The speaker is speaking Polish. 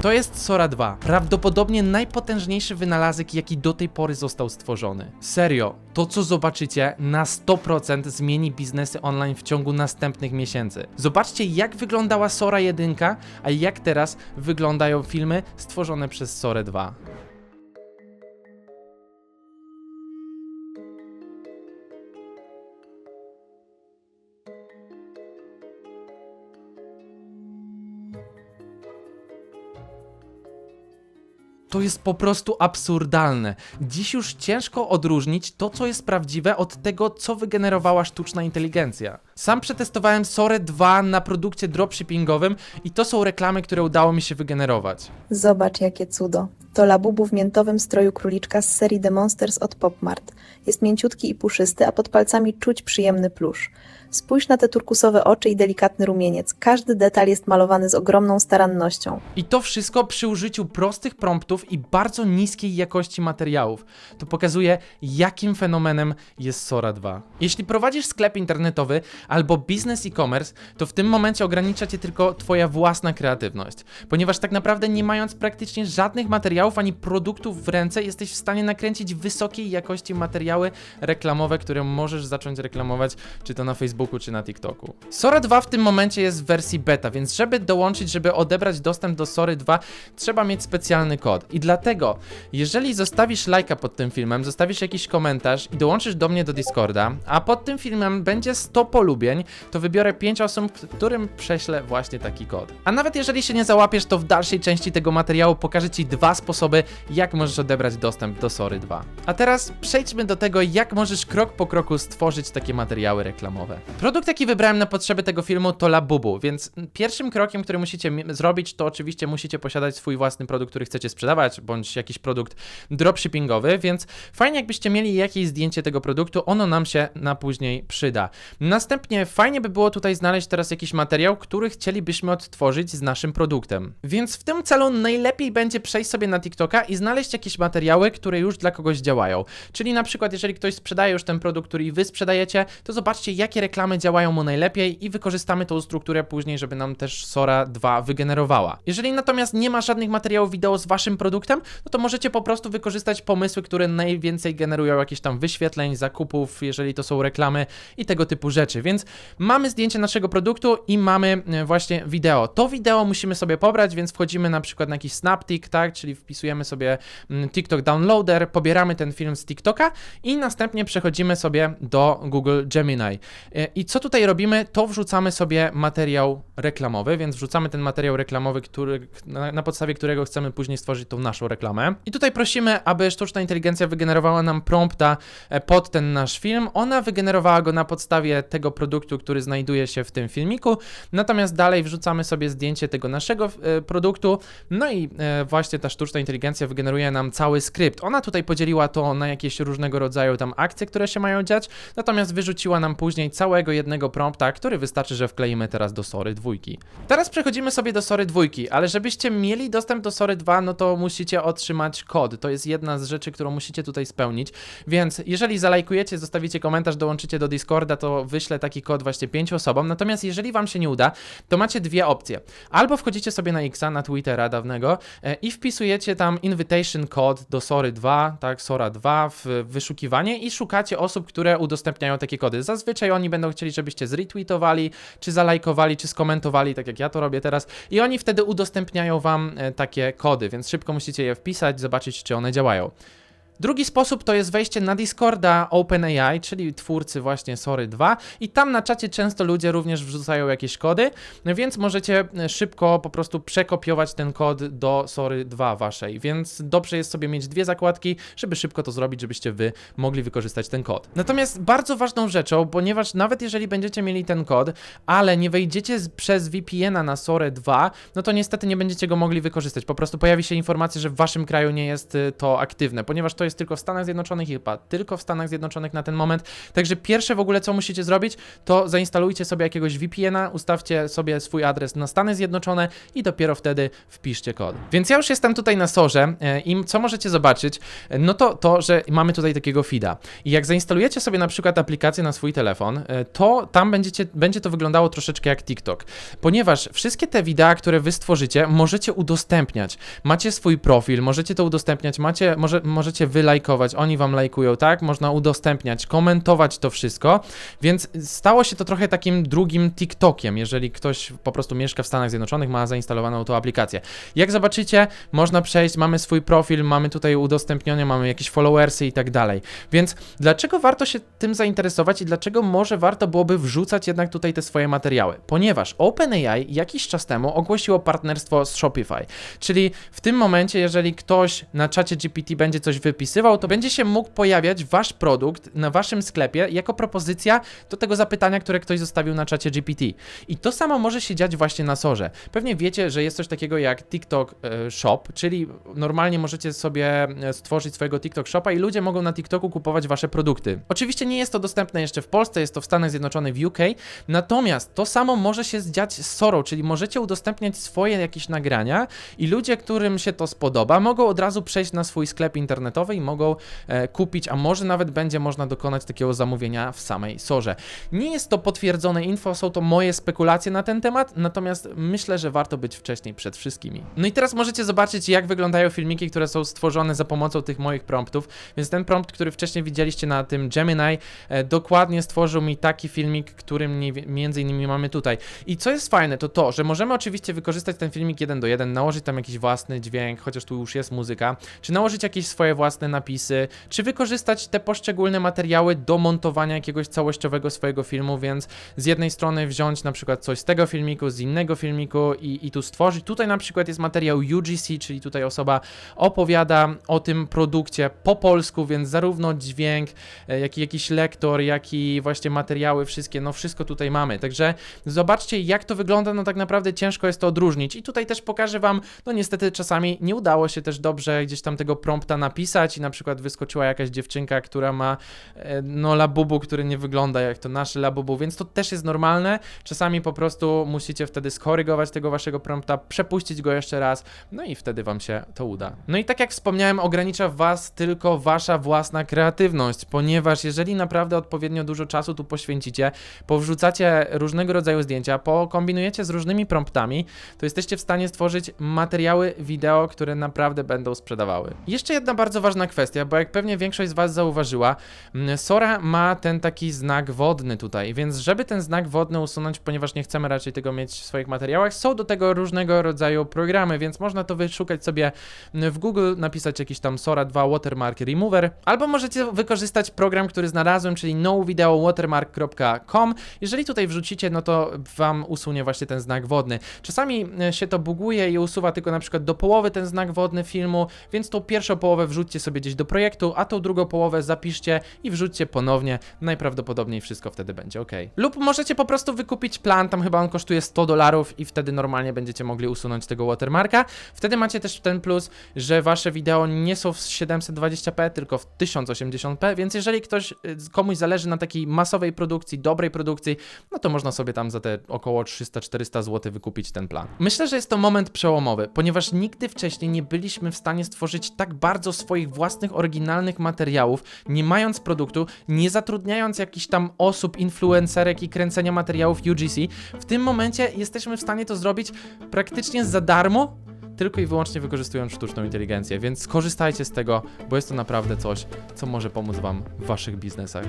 To jest Sora 2. Prawdopodobnie najpotężniejszy wynalazek, jaki do tej pory został stworzony. Serio, to co zobaczycie na 100% zmieni biznesy online w ciągu następnych miesięcy. Zobaczcie jak wyglądała Sora 1, a jak teraz wyglądają filmy stworzone przez Sorę 2. To jest po prostu absurdalne. Dziś już ciężko odróżnić to, co jest prawdziwe, od tego, co wygenerowała sztuczna inteligencja. Sam przetestowałem Sore 2 na produkcie dropshippingowym i to są reklamy, które udało mi się wygenerować. Zobacz, jakie cudo. To labubu w miętowym stroju króliczka z serii The Monsters od Popmart. Jest mięciutki i puszysty, a pod palcami czuć przyjemny plusz. Spójrz na te turkusowe oczy i delikatny rumieniec. Każdy detal jest malowany z ogromną starannością. I to wszystko przy użyciu prostych promptów i bardzo niskiej jakości materiałów. To pokazuje, jakim fenomenem jest Sora 2. Jeśli prowadzisz sklep internetowy albo biznes e-commerce, to w tym momencie ogranicza cię tylko twoja własna kreatywność. Ponieważ tak naprawdę nie mając praktycznie żadnych materiałów ani produktów w ręce, jesteś w stanie nakręcić wysokiej jakości materiały reklamowe, które możesz zacząć reklamować, czy to na Facebooku, czy na TikToku. Sora 2 w tym momencie jest w wersji beta, więc żeby dołączyć, żeby odebrać dostęp do Sory 2, trzeba mieć specjalny kod. I dlatego, jeżeli zostawisz lajka pod tym filmem, zostawisz jakiś komentarz i dołączysz do mnie do Discorda, a pod tym filmem będzie 100 polubień, to wybiorę 5 osób, którym prześlę właśnie taki kod. A nawet jeżeli się nie załapiesz, to w dalszej części tego materiału pokażę Ci dwa sposoby, jak możesz odebrać dostęp do Sory 2. A teraz przejdźmy do tego, jak możesz krok po kroku stworzyć takie materiały reklamowe. Produkt, jaki wybrałem na potrzeby tego filmu, to Labubu, więc pierwszym krokiem, który musicie zrobić, to oczywiście musicie posiadać swój własny produkt, który chcecie sprzedawać, bądź jakiś produkt dropshippingowy, więc fajnie jakbyście mieli jakieś zdjęcie tego produktu, ono nam się na później przyda. Następnie fajnie by było tutaj znaleźć teraz jakiś materiał, który chcielibyśmy odtworzyć z naszym produktem. Więc w tym celu najlepiej będzie przejść sobie na TikToka i znaleźć jakieś materiały, które już dla kogoś działają. Czyli na przykład, jeżeli ktoś sprzedaje już ten produkt, który wy sprzedajecie, to zobaczcie, jakie reklamy działają mu najlepiej i wykorzystamy tą strukturę później, żeby nam też Sora 2 wygenerowała. Jeżeli natomiast nie ma żadnych materiałów wideo z waszym produktem, no to możecie po prostu wykorzystać pomysły, które najwięcej generują jakieś tam wyświetleń, zakupów, jeżeli to są reklamy i tego typu rzeczy. Więc mamy zdjęcie naszego produktu i mamy e, właśnie wideo. To wideo musimy sobie pobrać, więc wchodzimy na przykład na jakiś Snaptik, tak, czyli wpisujemy sobie mm, TikTok Downloader, pobieramy ten film z TikToka i następnie przechodzimy sobie do Google Gemini. E, I co tutaj robimy, to wrzucamy sobie materiał reklamowy, więc wrzucamy ten materiał reklamowy, który, na, na podstawie którego chcemy później stworzyć tą naszą reklamę. I tutaj prosimy, aby sztuczna inteligencja wygenerowała nam prompta e, pod ten nasz film. Ona wygenerowała go na podstawie tego produktu, który znajduje się w tym filmiku. Natomiast dalej wrzucamy sobie zdjęcie tego naszego e, produktu. No i e, właśnie ta sztuczna inteligencja wygeneruje nam cały skrypt. Ona tutaj podzieliła to na jakieś różnego rodzaju tam akcje, które się mają dziać, natomiast wyrzuciła nam później całego jednego prompta, który wystarczy, że wkleimy teraz do Sory dwójki. Teraz przechodzimy sobie do Sory dwójki, ale żebyście mieli dostęp do Sory 2, no to musicie otrzymać kod. To jest jedna z rzeczy, którą musicie tutaj spełnić. Więc jeżeli zalajkujecie, zostawicie komentarz, dołączycie do Discorda, to wyślę taki kod właśnie pięciu osobom. Natomiast jeżeli wam się nie uda, to macie dwie opcje. Albo wchodzicie sobie na Xa, na Twittera dawnego e, i wpisujecie tam invitation code do Sory 2, tak, Sora 2 w wyszukiwanie i szukacie osób, które udostępniają takie kody. Zazwyczaj oni będą chcieli, żebyście zretweetowali, czy zalajkowali, czy skomentowali, tak jak ja to robię teraz i oni wtedy udostępniają wam e, takie kody, więc szybko musicie je wpisać, zobaczyć, czy one działają. Drugi sposób to jest wejście na Discorda OpenAI, czyli twórcy właśnie Sory 2 i tam na czacie często ludzie również wrzucają jakieś kody, więc możecie e, szybko po prostu przekopiować ten kod do Sory 2 waszej, więc dobrze jest sobie mieć dwie zakładki, żeby szybko to zrobić, żebyście wy mogli wykorzystać ten kod. Natomiast bardzo ważną rzeczą, ponieważ nawet jeżeli będziecie mieli ten kod, ale nie wejdziecie przez VPN-a na Sorę 2, no to niestety nie będziecie go mogli wykorzystać. Po prostu pojawi się informacja, że w waszym kraju nie jest y, to aktywne, ponieważ to jest jest tylko w Stanach Zjednoczonych i chyba tylko w Stanach Zjednoczonych na ten moment. Także pierwsze w ogóle, co musicie zrobić, to zainstalujcie sobie jakiegoś VPN-a, ustawcie sobie swój adres na Stany Zjednoczone i dopiero wtedy wpiszcie kod. Więc ja już jestem tutaj na Sorze e, i co możecie zobaczyć, no to to, że mamy tutaj takiego feeda. I jak zainstalujecie sobie na przykład aplikację na swój telefon, e, to tam będziecie, będzie to wyglądało troszeczkę jak TikTok. Ponieważ wszystkie te wideo, które wy stworzycie, możecie udostępniać. Macie swój profil, możecie to udostępniać, macie, może, możecie wylajkować, oni wam lajkują, tak? Można udostępniać, komentować to wszystko, więc stało się to trochę takim drugim TikTokiem, jeżeli ktoś po prostu mieszka w Stanach Zjednoczonych, ma zainstalowaną tą aplikację. Jak zobaczycie, można przejść, mamy swój profil, mamy tutaj udostępnione, mamy jakieś followersy i tak dalej. Więc dlaczego warto się tym zainteresować i dlaczego może warto byłoby wrzucać jednak tutaj te swoje materiały? Ponieważ OpenAI jakiś czas temu ogłosiło partnerstwo z Shopify. Czyli w tym momencie, jeżeli ktoś na czacie GPT będzie coś wypisywał, to będzie się mógł pojawiać wasz produkt na waszym sklepie jako propozycja do tego zapytania, które ktoś zostawił na czacie GPT. I to samo może się dziać właśnie na Sorze. Pewnie wiecie, że jest coś takiego jak TikTok e, Shop, czyli normalnie możecie sobie e, stworzyć swojego TikTok Shopa i ludzie mogą na TikToku kupować wasze produkty. Oczywiście nie jest to dostępne jeszcze w Polsce, jest to w Stanach Zjednoczonych, w UK, natomiast to samo może się zdziać z Sorą, czyli możecie udostępniać swoje jakieś nagrania i ludzie, którym się to spodoba, mogą od razu przejść na swój sklep internetowy i mogą e, kupić, a może nawet będzie można dokonać takiego zamówienia w samej Sorze. Nie jest to potwierdzone info, są to moje spekulacje na ten temat, natomiast myślę, że warto być wcześniej przed wszystkimi. No i teraz możecie zobaczyć, jak wyglądają filmiki, które są stworzone za pomocą tych moich promptów, więc ten prompt, który wcześniej widzieliście na tym Gemini, e, dokładnie stworzył mi taki filmik, który między innymi mamy tutaj. I co jest fajne, to to, że możemy oczywiście wykorzystać ten filmik jeden do jeden, nałożyć tam jakiś własny dźwięk, chociaż tu już jest muzyka, czy nałożyć jakieś swoje własne napisy, czy wykorzystać te poszczególne materiały do montowania jakiegoś całościowego swojego filmu, więc z jednej strony wziąć na przykład coś z tego filmiku, z innego filmiku i, i tu stworzyć. Tutaj na przykład jest materiał UGC, czyli tutaj osoba opowiada o tym produkcie po polsku, więc zarówno dźwięk, e, jak i jakiś lektor, jak i właśnie materiały, wszystkie, no wszystko tutaj mamy. Także zobaczcie, jak to wygląda, no tak naprawdę ciężko jest to odróżnić. I tutaj też pokażę Wam, no niestety czasami nie udało się też dobrze gdzieś tam tego prompta napisać i na przykład wyskoczyła jakaś dziewczynka, która ma e, no labubu, który nie wygląda jak to nasze labubu, więc to też jest normalne. Czasami po prostu musicie wtedy skorygować tego Waszego prompta, przepuścić go jeszcze raz, no i wtedy Wam się to uda. No i tak jak wspomniałem, ogranicza Was tylko Wasza własna kreatywność, ponieważ jeżeli naprawdę odpowiednio dużo czasu tu poświęcicie, powrzucacie różnego rodzaju zdjęcia, pokombinujecie z różnymi promptami, to jesteście w stanie stworzyć materiały wideo, które naprawdę będą sprzedawały. Jeszcze jedna bardzo ważna kwestia, bo jak pewnie większość z Was zauważyła, mm, Sora ma ten taki znak wodny tutaj, więc żeby ten znak wodny usunąć, ponieważ nie chcemy raczej tego mieć w swoich materiałach, są do tego różnego rodzaju programy, więc można to wyszukać sobie w Google, napisać jakiś tam Sora 2 Watermark Remover, albo możecie wykorzystać program, który znalazłem, czyli novideowatermark.com. Jeżeli tutaj wrzucicie, no to wam usunie właśnie ten znak wodny. Czasami e, się to buguje i usuwa tylko na przykład do połowy ten znak wodny filmu, więc tą pierwszą połowę wrzućcie sobie gdzieś do projektu, a tą drugą połowę zapiszcie i wrzućcie ponownie. Najprawdopodobniej wszystko wtedy będzie ok. Lub możecie po prostu wykupić plan, tam chyba on kosztuje 100 dolarów i wtedy normalnie będziecie mogli usunąć tego watermarka. Wtedy macie też ten plus, że wasze wideo nie są w 720p, tylko w 1080p, więc jeżeli ktoś, y, komuś zależy na takiej masowej produkcji, dobrej produkcji, no to można sobie tam za te około 300-400 zł wykupić ten plan. Myślę, że jest to moment przełomowy, ponieważ nigdy wcześniej nie byliśmy w stanie stworzyć tak bardzo swoich własnych, oryginalnych materiałów, nie mając produktu, nie zatrudniając jakichś tam osób, influencerek i kręcenia materiałów UGC. W tym momencie jesteśmy w stanie to zrobić praktycznie za darmo, tylko i wyłącznie wykorzystując sztuczną inteligencję, więc skorzystajcie z tego, bo jest to naprawdę coś, co może pomóc Wam w Waszych biznesach.